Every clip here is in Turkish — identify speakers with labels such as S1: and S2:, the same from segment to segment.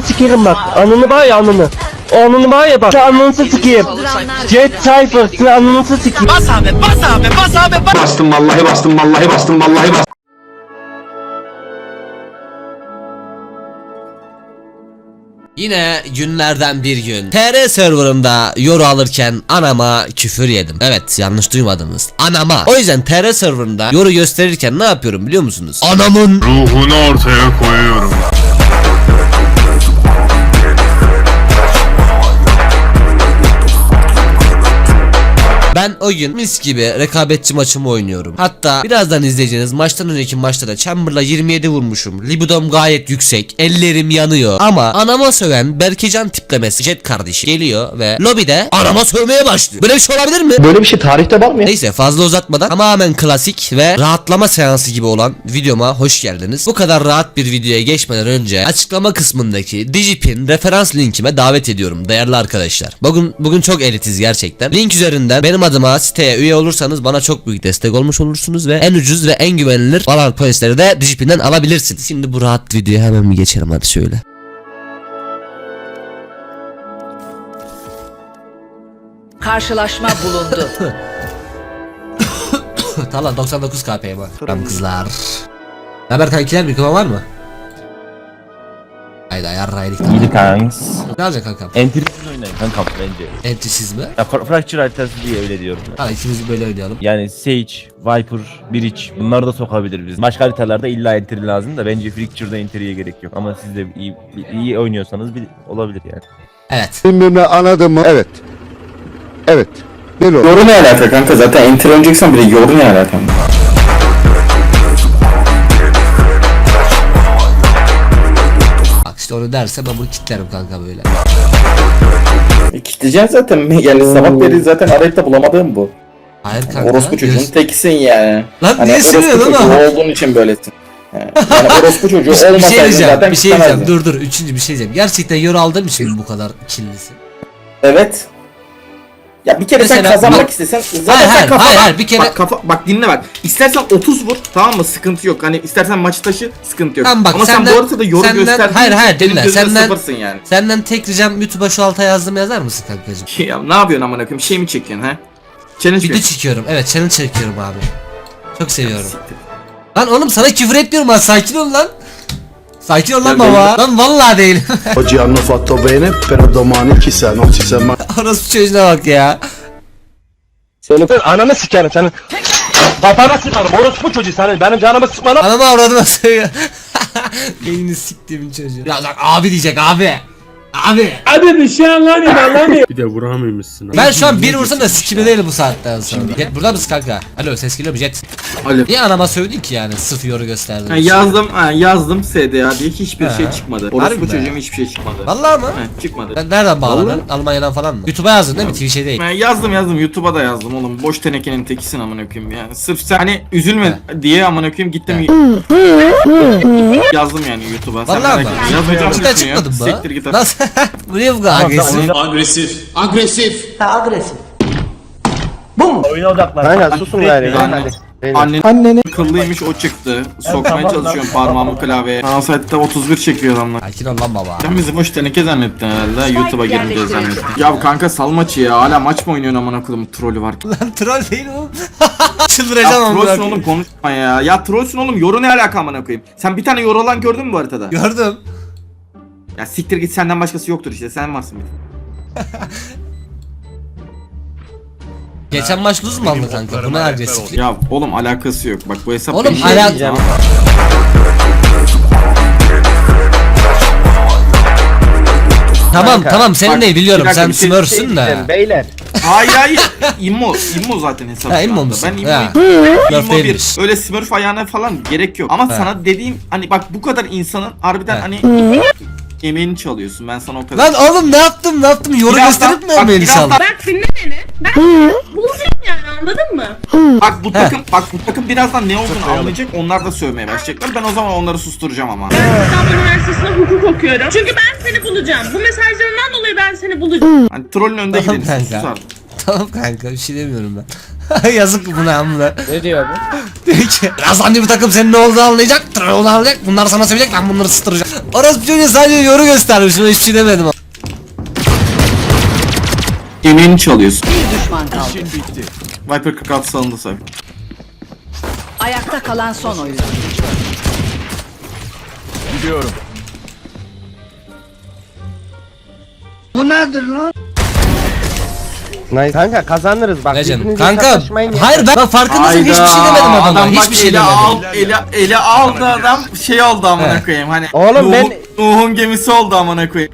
S1: ananı sikerim bak. Ananı var ya ananı. O ananı var ya bak. Şu ananı sikeyim. Jet Cypher. Şu ananı sikeyim.
S2: Bastım vallahi bastım vallahi bastım vallahi bastım.
S3: Yine günlerden bir gün TR serverında yoru alırken anama küfür yedim. Evet yanlış duymadınız. Anama. O yüzden TR serverında yoru gösterirken ne yapıyorum biliyor musunuz? Anamın
S4: Ruhunu ortaya koyuyorum.
S3: O gün mis gibi rekabetçi maçımı oynuyorum. Hatta birazdan izleyeceğiniz maçtan önceki maçta da Chamber'la 27 vurmuşum. Libidom gayet yüksek. Ellerim yanıyor. Ama anama söven Berkecan tiplemesi Jet kardeşi geliyor ve lobide anama sövmeye başlıyor. Böyle bir şey olabilir mi?
S1: Böyle bir şey tarihte var mı ya?
S3: Neyse fazla uzatmadan tamamen klasik ve rahatlama seansı gibi olan videoma hoş geldiniz. Bu kadar rahat bir videoya geçmeden önce açıklama kısmındaki Digipin referans linkime davet ediyorum değerli arkadaşlar. Bugün bugün çok elitiz gerçekten. Link üzerinden benim adıma siteye üye olursanız bana çok büyük destek olmuş olursunuz ve en ucuz ve en güvenilir Valorant pointsleri de Digipin'den alabilirsiniz. Şimdi bu rahat videoya hemen bir geçelim hadi şöyle.
S5: Karşılaşma bulundu.
S3: Tamam 99 KP'ye bak. Tamam kızlar. Ne haber kankiler mikrofon var mı? Hayda yarraydık.
S6: İyi kanks.
S3: Ne yapacaksın kankam?
S6: Entrisiz oynayın kankam bence.
S3: Entisiz mi?
S6: Ya Fra- Fracture haritası diye öyle diyorum. ben.
S3: Hadi ikimiz böyle oynayalım.
S6: Yani Sage, Viper, Breach bunları da sokabilir biz. Başka haritalarda illa entry lazım da bence Fracture'da entry'ye gerek yok. Ama siz de iyi, iyi oynuyorsanız bir, olabilir yani.
S3: Evet.
S7: Bilmem anladın mı? Evet. Evet. Böyle olur.
S2: Yoru ne alaka kanka zaten enter oynayacaksan bile yoru ne alaka?
S3: İşte onu derse ben bunu kitlerim kanka böyle.
S2: E, kitleyeceksin zaten yani sabah beri zaten arayıp da bulamadığım bu.
S3: Hayır kanka.
S2: Orospu çocuğun
S3: göz-
S2: tekisin yani.
S3: Lan
S2: Hani
S3: niye
S2: çocuğu
S3: ama?
S2: olduğun için böylesin. Yani orospu çocuğu
S3: Bir, bir şey
S2: olmasaydın
S3: diyeceğim.
S2: zaten
S3: Bir şey diyeceğim. Dur dur. Üçüncü bir şey diyeceğim. Gerçekten yoru aldığım için bu kadar kirlisin?
S2: Evet. Ya bir kere
S3: Mesela-
S2: sen kazanmak
S3: Yok.
S2: istesen zaten
S3: Hayır,
S2: sen
S3: hayır,
S2: kafa
S3: hayır, hayır, bir kere-
S8: Bak kafa bak dinle bak. İstersen 30 vur tamam mı? Sıkıntı yok. Hani istersen maçı taşı sıkıntı yok.
S3: Tamam bak,
S8: Ama
S3: senden-
S8: sen bu arada yorum
S3: senden-
S8: gösterdiğin
S3: hayır, hayır, dinle, senden-
S8: sıfırsın yani.
S3: Senden tek ricam YouTube'a şu alta yazdım yazar mısın kankacığım?
S8: Ya ne yapıyorsun amına koyayım? Şey mi çekiyorsun ha? Challenge
S3: Video
S8: mi?
S3: çekiyorum. Evet challenge çekiyorum abi. Çok seviyorum. Lan oğlum sana küfür etmiyorum ben. Sakin ol lan. Sakin ol lan baba. Lan vallahi değil.
S7: Oggi hanno fatto bene, però domani chissà, non si sa mai.
S3: Orası çocuğuna bak ya.
S1: Senin ananı sikerim senin. Kafana sıkarım. Orospu çocuğu senin. Benim canımı sıkmana.
S3: Anamı avradıma söylüyor. Beynini siktiğimin çocuğu. Ya bak abi diyecek abi. Abi.
S4: Bir de vuramıyormuşsun.
S3: Ben şu an bir vursam da sikimi değil bu saatten sonra. Jet burada mısın kanka? Alo ses geliyor mu Jet?
S8: Alo.
S3: Niye anama sövdün ki yani? Sırf yoru gösterdin.
S8: Ha, yazdım, ha, yazdım SDA diye hiçbir
S3: Ha.
S8: şey çıkmadı.
S3: Harbi
S8: Orospu
S3: mi?
S8: çocuğum hiçbir şey çıkmadı.
S3: Vallahi mı?
S8: Ha, çıkmadı.
S3: Ben nereden bağladın? Almanya'dan falan mı? YouTube'a yazdın değil mi? Twitch'e değil.
S8: Ben yazdım yazdım YouTube'a da yazdım oğlum. Boş tenekenin tekisin amına koyayım yani. Sırf sen hani üzülme diye amına koyayım gittim. yazdım yani YouTube'a. Sen
S3: Vallahi
S8: merak
S3: mı?
S8: etme. Yazmayacağım
S3: Cidden
S8: diyorsun ya.
S3: çıkmadın mı?
S8: Siktir git.
S3: Nasıl? Bu bu kadar agresif?
S4: Agresif. Agresif.
S6: Oyuna odaklan.
S1: Aynen susun gari.
S8: Aynen. Annen kıllıymış o çıktı. Sokmaya çalışıyorum parmağımı klavyeye. Ansayette 31 çekiyor adamlar.
S3: Sakin ol lan baba.
S8: Sen bizi boş teneke zannettin herhalde. YouTube'a girmeyeceğiz zannettin. Ya kanka sal maçı ya. Hala maç mı oynuyorsun amına koyayım trollü var.
S3: Lan troll değil oğlum. Çıldıracağım amına koyayım.
S8: oğlum konuşma ya. Ya trollsün oğlum yoru ne alaka amına koyayım. Sen bir tane yoru olan gördün mü bu haritada?
S3: Gördüm.
S8: Ya siktir git senden başkası yoktur işte sen varsın bir.
S3: Geçen maç lose mu aldın kanka? Bu ne agresiflik?
S8: Ya oğlum alakası yok. Bak bu hesap
S3: Oğlum
S8: benim.
S3: ala... Tamam tamam senin
S8: bak,
S3: değil biliyorum
S8: bir dakika,
S3: sen
S8: bir şey-
S3: smurfsün de.
S7: Beyler.
S8: Hayır hayır. İmmo. İmmo zaten hesap.
S3: Ha,
S8: şu
S3: immo
S8: anda.
S3: musun?
S8: Ben immo.
S3: Ha.
S8: İmmo
S3: Smurf
S8: bir.
S3: değilmiş.
S8: Öyle smurf ayağına falan gerek yok. Ama sana dediğim hani bak bu kadar insanın harbiden
S3: Ha.
S8: hani emeğini çalıyorsun. Ben sana o kadar.
S3: Lan oğlum ne yaptım ne yaptım? Yoru
S8: Birazdan-
S3: gösterip mi
S8: bak,
S3: emeğini
S8: birazdan-?
S9: Bak dinle beni. Ben bulacağım yani anladın mı?
S8: Bak bu takım bak bu takım birazdan ne olduğunu anlayacak. Onlar da sövmeye başlayacaklar. Ben o zaman onları susturacağım ama.
S9: Ben İstanbul Üniversitesi'nde hukuk okuyorum. Çünkü ben seni bulacağım. Bu mesajlarından dolayı ben seni bulacağım.
S8: Hani trollün önünde
S3: Tamam
S8: gidelim. Sus
S3: kanka.
S8: artık.
S3: Tamam kanka bir şey demiyorum ben. Yazık buna amına.
S1: Ne diyor abi?
S3: Diyor ki birazdan bu takım senin ne olduğunu anlayacak. Troll anlayacak. Bunlar sana sevecek. Ben bunları ıstıracağım. Orası çocuğu sadece yoru göstermiş. Ben hiçbir şey demedim.
S8: Yemeğini çalıyorsun.
S5: Bir düşman kaldı.
S8: Viper 46 salındı say.
S5: Ayakta kalan son oyuncu.
S6: Gidiyorum.
S1: Nice. Kanka kazanırız bak. Birbirinize
S3: kanka
S1: sataşmayın ya.
S3: hayır ben farkındasın hiçbir şey demedim adama.
S8: Adam bak
S3: Hiçbir şey
S8: eli
S3: demedim.
S8: al, eli, eli aldı adam şey oldu amına
S3: He.
S8: koyayım hani.
S1: Oğlum ben-
S8: Nuh'un- gemisi oldu amına koyayım.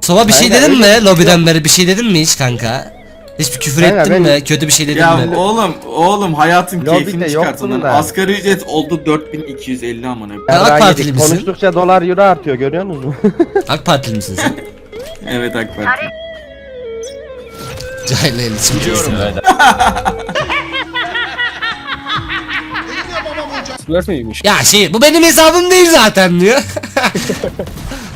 S3: Sova bir şey
S1: Kanka,
S3: dedin
S1: öyle
S3: mi? Lobiden beri bir şey dedin mi hiç kanka? Hiçbir küfür
S1: Kanka,
S3: ettin
S1: ben-
S3: mi? Kötü bir şey dedin
S8: Ya
S3: mi?
S8: oğlum oğlum hayatın
S1: Lobide
S8: keyfini
S1: yoktum
S8: çıkartın lan. Asgari ücret oldu 4250 amına koyayım.
S3: AK Partili
S1: yedik.
S3: misin?
S1: Konuştukça dolar euro artıyor görüyor musunuz?
S3: AK Partili misin sen?
S8: Evet AK Parti.
S3: Cahil iletişim
S6: Gidiyorum
S3: kesin.
S6: beyler.
S3: Ya şey bu benim hesabım değil zaten diyor.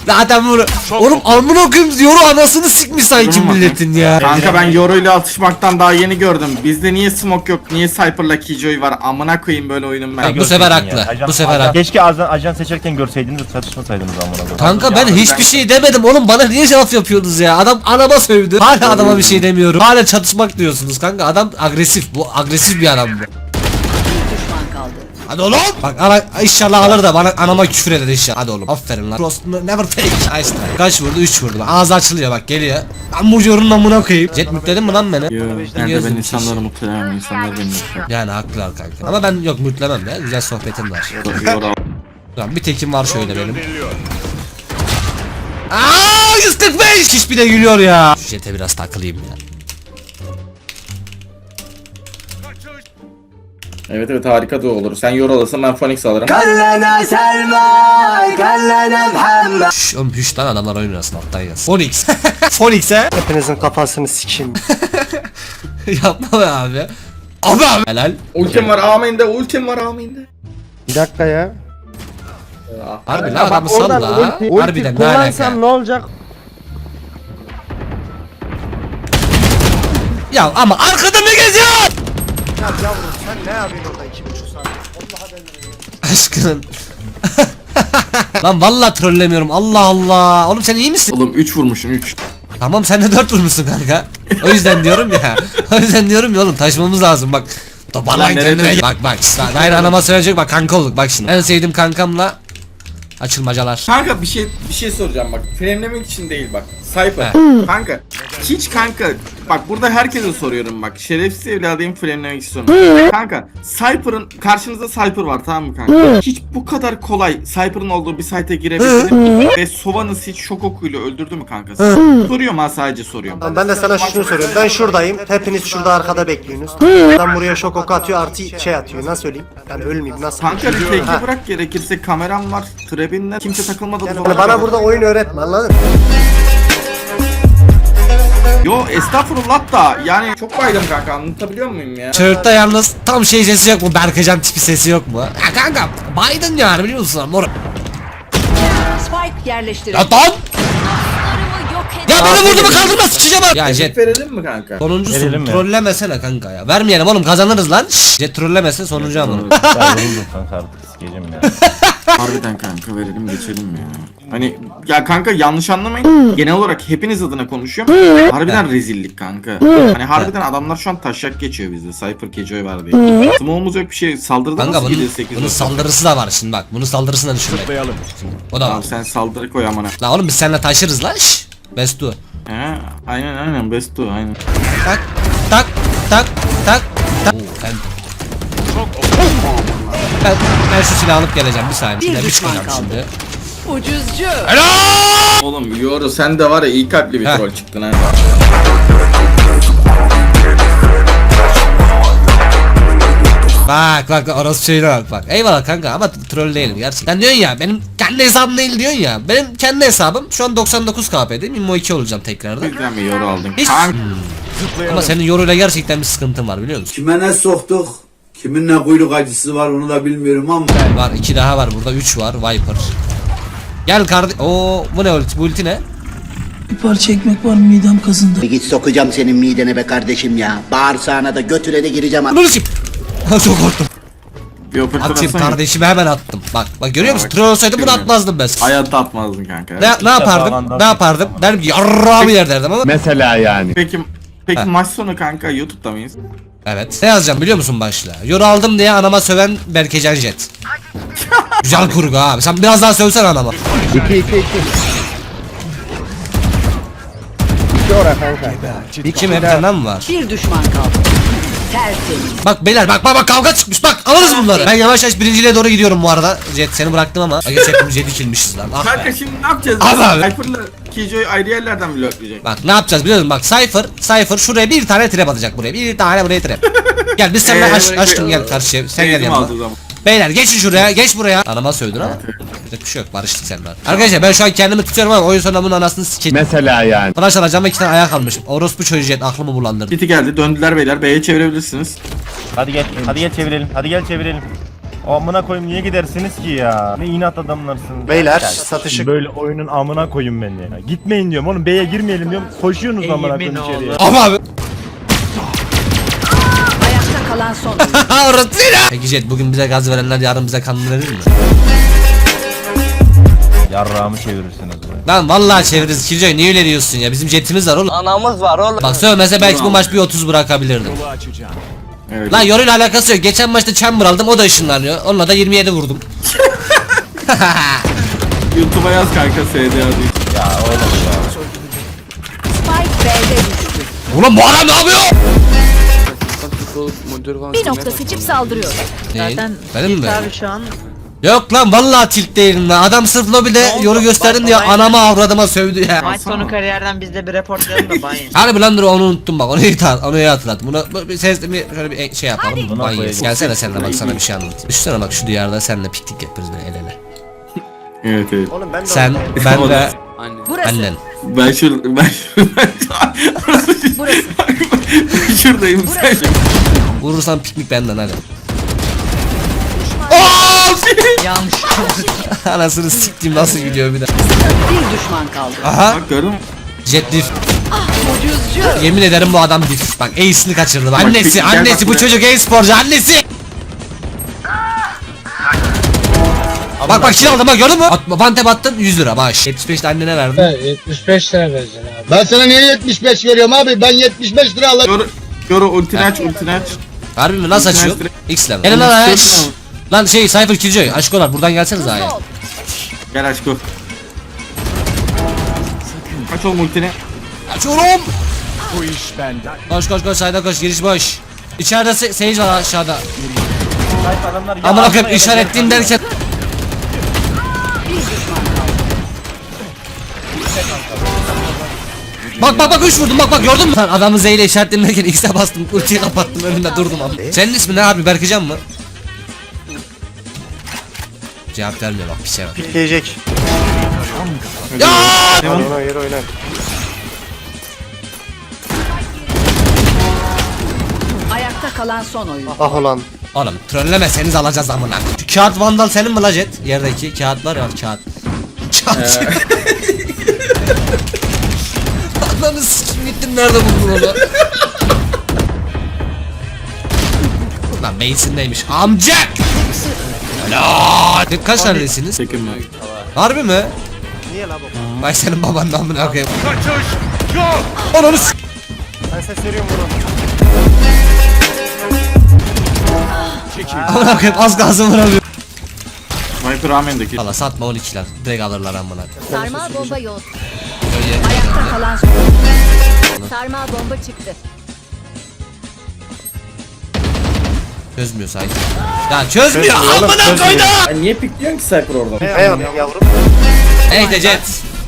S3: zaten bunu oğlum amına koyayım diyor anasını sikmiş sanki milletin ya.
S8: Kanka ben Yoro ile atışmaktan daha yeni gördüm. Bizde niye smoke yok? Niye Cypher'la Killjoy var? Amına koyayım böyle oyunun ben.
S3: Bak, bu sefer haklı.
S6: Ajan-
S3: Bu sefer
S6: ajan-
S3: haklı.
S6: Keşke ajan, ajan seçerken görseydiniz de tartışmasaydınız amına koyayım.
S3: Kanka ben hiçbir şey demedim oğlum bana niye cevap yapıyorsunuz ya adam anama sövdü hala adama bir şey demiyorum hala çatışmak diyorsunuz kanka adam agresif bu agresif bir adam bu. Hadi oğlum. Bak ana, inşallah alır da bana anama küfür eder inşallah. Hadi oğlum. Aferin lan. Cross never take Nice try. Kaç vurdu? 3 vurdu ağzı açılıyor bak geliyor. Ben bu yorunun amına koyayım. Jet mutledin mi lan beni?
S8: Yo,
S3: Biliyorsun
S8: nerede? Ben insanları mutlu edemem. İnsanlar beni mutlu.
S3: Yani haklılar kanka. Ama ben yok mutlemem ya güzel sohbetim var. Lan bir tekim var şöyle benim. Aaa 145 Hiçbir de gülüyor ya. Şu Jet'e biraz takılayım ya
S8: Evet evet harika da olur. Sen Yoro alırsın ben Phoenix alırım.
S3: Şşş oğlum hüş lan adamlar oyun arasında alttan yaz Phoenix Phoenix he
S1: Hepinizin kafasını sikeyim.
S3: Yapma be abi Abi abi Helal
S8: Ultim var aminde, ultim var aminde.
S1: Bir dakika ya.
S3: Harbi
S1: Ya
S3: lan adamı sal la
S1: ulti, ulti
S3: Harbiden ne
S1: kullansam
S3: alaka
S1: ne olacak?
S3: Ya ama arkada ne geziyor
S1: Ya yavrum sen ne yapıyorsun orada iki buçuk saat?
S3: Aşkın Lan vallahi trollemiyorum. Allah Allah. Oğlum sen iyi misin?
S8: Oğlum 3 vurmuşsun 3.
S3: Tamam sen de 4 vurmuşsun kanka. O yüzden diyorum ya. O yüzden diyorum ya oğlum taşımamız lazım. Bak Toparlan
S8: Lan nereye
S3: kendine Bak bak işte Dair anama söyleyecek bak kanka olduk. Bak şimdi En sevdiğim kankamla Açılmacalar.
S8: Kanka bir şey bir şey soracağım bak. Frenlemek için değil bak. Cypher. Kanka hiç kanka bak burada herkese soruyorum bak. Şerefsiz evladıyım frenlemek istiyorum. kanka Cypher'ın karşınızda Cypher var tamam mı kanka? Hiç bu kadar kolay Cypher'ın olduğu bir site'e girebildin ve Sovan'ı hiç şok okuyla öldürdü mü kanka? Soruyorum ha sadece soruyorum.
S10: Ben de sana şunu soruyorum. Ben şuradayım. Hepiniz şurada arkada bekliyorsunuz. Ben buraya şok oku atıyor artı şey atıyor. Nasıl söyleyeyim? Ben ölmeyeyim nasıl?
S8: Kanka bir
S10: Ha.
S8: tekli bırak gerekirse kameram var, trebinler, kimse takılmadı bu
S10: Yani
S8: zamana
S10: bana
S8: kadar.
S10: burada oyun öğretme anladın mı?
S8: Yo estağfurullah da yani çok baydım kanka anlatabiliyor muyum ya?
S3: Çığırtta yalnız tam şey sesi yok mu? Berkecan tipi sesi yok mu? Ya kanka Biden yani biliyor musun? Mor
S5: Spike yerleştirildi.
S3: ya lan! Ya beni vurdu mu kaldırma sıçacağım ha! Ya Jet
S8: verelim mi kanka?
S3: sonuncusun
S6: Verelim
S3: trollemesene kanka ya. Vermeyelim oğlum kazanırız lan. Şşş, Jet trollemesin sonuncu ama.
S6: Ya yoruldum kanka artık sikeceğim ya.
S8: Harbiden kanka verelim geçelim ya. Hani ya kanka yanlış anlamayın. Genel olarak hepiniz adına konuşuyorum. Harbiden rezillik kanka. Hani harbiden adamlar şu an taşak geçiyor bizde. Cypher Kejoy var diye. Smoke'umuz yok bir şey. Saldırıda
S3: Kanka
S8: nasıl
S3: bunun,
S8: gidiyor 8
S3: bunun saldırısı da var şimdi bak. Bunun saldırısını da.
S6: Zıplayalım.
S3: O da var.
S8: Tamam sen saldırı koy amına.
S3: La oğlum biz seninle taşırız lan. Şşş. Bestu.
S8: He aynen aynen best o aynen.
S3: Tak tak tak tak tak. Oo, ben... Ben, ben şu silahı alıp geleceğim bir saniye.
S5: Bir
S3: Bir, çıkacağım
S5: kaldı.
S3: şimdi.
S5: Ucuzcu.
S8: Oğlum Yoro sen de var ya iyi kalpli bir
S3: Heh.
S8: troll çıktın ha.
S3: Bak bak orası şeyine bak bak. Eyvallah kanka ama troll değilim gerçekten. diyorsun ya benim kendi hesabım değil diyorsun ya. Benim kendi hesabım şu an 99 KP'deyim. Immo 2 olacağım tekrardan.
S8: Bizden mi Yoro aldın?
S3: Hiç-
S8: Kanka
S3: Ama senin yoruyla gerçekten bir sıkıntın var biliyor musun?
S11: Kime ne soktuk? Kimin ne kuyruk acısı var onu da bilmiyorum ama.
S3: Var iki daha var burada 3 var Viper. Gel kardeş. Oo bu ne ulti? Bu ulti ne?
S10: Bir parça ekmek var midem kazındı.
S11: Git sokacağım senin midene be kardeşim ya. Bağırsağına da götüne de gireceğim.
S3: Bunu kim? Çok korktum.
S8: Bir operatör
S3: Atayım
S8: atsana.
S3: kardeşime hemen attım. Bak bak görüyor musun?
S8: bak,
S3: Troll olsaydı bunu
S8: görüyorum.
S3: atmazdım ben.
S8: Hayatta atmazdın kanka.
S3: Ne, ne yapardım? Ne yapardım? Derim ki yarrağımı yer derdim ama.
S7: Mesela yani.
S8: Peki peki
S3: Ha.
S8: maç sonu kanka YouTube'da mıyız?
S3: Evet. Ne yazacağım biliyor musun başla? Yoru aldım diye anama söven Berkecan Jet. Güzel kurgu abi. Sen biraz daha sövsen anama.
S7: 2 2 2. 2 ora kanka.
S3: Kim hepsinden mi var?
S5: Bir düşman kaldı. Tertemiz.
S3: Bak beyler bak bak bak kavga çıkmış bak alırız bunları. Ben yavaş yavaş birinciliğe doğru gidiyorum bu arada. Jet seni bıraktım ama. Aga hepimiz jet kilmişiz lan. Ah
S8: Kanka
S3: be.
S8: şimdi ne yapacağız?
S3: Abi abi.
S8: Cypher'la Killjoy ayrı yerlerden mi lökleyecek?
S3: Bak ne yapacağız biliyor musun? Bak Cypher, Cypher şuraya bir tane trap atacak buraya. Bir tane buraya trap. gel biz seninle
S8: Ee,
S3: aç,
S8: buraya-
S3: aşkım gel karşıya. Sen gel
S8: Eğitim
S3: yanıma.
S8: aldığı zaman.
S3: Beyler geçin şuraya, geç buraya. Anama sövdün ama. Yapacak bir şey yok, barıştık seninle. Arkadaşlar ben şu an kendimi tutuyorum ama oyun sonunda bunun anasını sikeyim.
S7: Mesela yani.
S3: Flash alacağım iki tane ayak almışım. Orospu çocuğu jet aklımı bulandırdı.
S8: Biti geldi döndüler beyler B'ye çevirebilirsiniz.
S6: Hadi gel. Hadi gel çevirelim. Hadi gel çevirelim. Amına koyayım niye gidersiniz ki ya? Ne inat adamlarsınız.
S10: Beyler satışı
S6: Böyle oyunun amına koyun beni ya. Gitmeyin diyorum oğlum B'ye girmeyelim diyorum. Koşuyorsunuz amına koyayım içeriye.
S3: Ama abi.
S5: Kalan son
S3: ya. Peki jet bugün bize gaz verenler yarın bize kanlı verir mi?
S6: Yarrağımı çevirirsiniz buraya.
S3: Lan vallahi çeviririz Killjoy niye öyle diyorsun ya? Bizim jetimiz var oğlum. Anamız var oğlum. Bak sövmese belki bu maç bir 30 bırakabilirdim.
S8: Evet.
S3: Lan yoruyla alakası yok. Geçen maçta chamber aldım o da ışınlanıyor. Onunla da 27 vurdum.
S8: YouTube'a yaz kanka SD yazayım.
S5: Spike B'de düştü.
S3: Ulan bu adam ne yapıyor?
S5: Bir nokta seçip saldırıyor.
S3: Zaten Benim mi?
S9: şu an.
S3: Yok lan vallahi tilt değilim lan. Adam sırf lobide yoru gösterdim diye anama avradıma sövdü ya.
S8: Maç sonu
S9: kariyerden biz de bir reportlayalım da banyo.
S3: Harbi lan dur onu unuttum bak onu iyi tat onu iyi hatırlat. Buna bu- bir ses bir şöyle bir şey yapalım.
S6: Buna
S3: Vay
S6: koyayım.
S3: Gelsene seninle bak sana bir şey anlatayım. Düşünsene bak şu diyarda seninle piknik yapıyoruz böyle el ele.
S8: Evet evet.
S10: Oğlum ben de
S3: Sen
S10: oradayım.
S3: ben ve
S5: Burası.
S3: annen.
S8: Ben şur ben şur ben
S5: Burası.
S8: şuradayım sen.
S3: Vurursan piknik benden hadi.
S9: Yanlış.
S3: Anasını siktiğim nasıl gidiyor bir de.
S5: Bir düşman kaldı.
S3: Aha
S8: Bak gördün mü?
S3: jet diff.
S5: Ucuzcu.
S3: Yemin ederim bu adam diff. Bak ace'ini kaçırdı. Annesi annesi bu çocuk e-sporcu annesi. Bak bak kill aldım bak gördün mü? At, vantep attın 100 lira baş. 75 de annene verdim.
S1: 75 lira vereceksin abi.
S7: Ben sana niye 75 veriyorum abi? Ben 75 lira alırım.
S8: Yoru Yoru ultini aç ultini aç.
S3: Harbi mi? Nasıl açıyor? X mi? Gelin lan şşş. Lan şey Cypher Killjoy aşkolar buradan gelseniz ya.
S8: Gel aşkım. Aç oğlum ultini.
S3: Açıyorum. Bu iş bende. Koş koş koş sayda koş giriş boş. İçeride se Sage var aşağıda.
S6: Adamlar
S3: Amına koyayım işaretleyeyim derken. Bak bak bak üç vurdum bak bak gördün mü? Lan adamı Z ile işaretleyeyim derken X'e bastım ultiyi kapattım önünde durdum abi. Senin ismin ne abi Berkecan mı? Cevap vermiyor bak pişe bak.
S10: Diyecek.
S3: Ya!
S10: Oyna yer oyna.
S5: Ayakta kalan son oyuncu.
S10: Ah ulan.
S3: Oğlum trollemeseniz alacağız amına. Şu kağıt vandal senin mi la jet? Yerdeki kağıtlar ya kağıt. Kağıt. Ananı sikim gittin nerede buldun onu? Lan beynsindeymiş. Amcak! Helal! Kaç neredesiniz?
S8: Çekin mi?
S3: Harbi mi?
S10: Niye la bu?
S3: Vay senin babanın amına koyayım. Kaçış! Yok! Ananı s-
S10: Ben ses veriyorum bunu.
S3: Amına koyayım az gazım vuramıyor.
S8: Viper Ramen'deki.
S3: Valla satma 12'ler. Direkt alırlar amına.
S5: Sarmal bomba yol. Ayakta kalan Sarmal bomba çıktı.
S3: Çözmüyor sanki. Ya çözmüyor amına koydum.
S2: Ya niye pikliyorsun ki Cypher orada?
S10: Ne yapayım yavrum?
S3: Neyse Jet.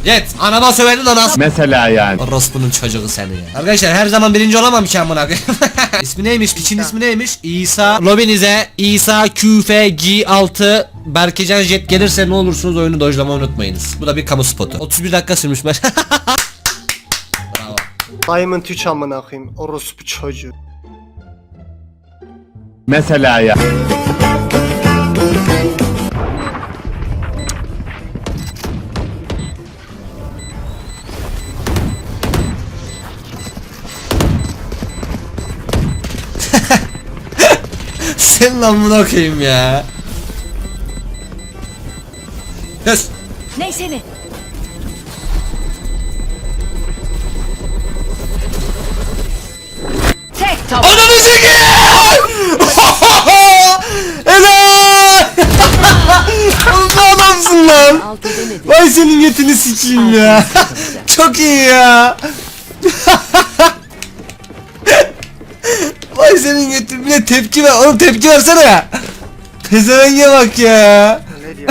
S3: Jet anama sövenin anası.
S7: Mesela yani.
S3: Orospu'nun çocuğu seni ya. Arkadaşlar her zaman birinci olamam ki amına koyayım. ismi neymiş? Piçin ismi neymiş? İsa. Lobinize İsa QFG6 Berkecan Jet gelirse ne olursunuz oyunu dojlamayı unutmayınız. Bu da bir kamu spotu. 31 dakika sürmüş maç. Bravo.
S10: Diamond 3 amına koyayım. Orospu çocuğu.
S7: Mesela ya.
S3: senin amına koyayım ya. Yes.
S5: Neyse ne? Tek top.
S3: Ananı sikeyim! Helal! Bu adamsın lan.
S5: Alt edemedi.
S3: Vay senin götünü sikeyim ya. Çok iyi ya. Vay senin götün bir de tepki ver. Oğlum tepki versene ya. Pezevenge bak ya.
S10: Ne diyor?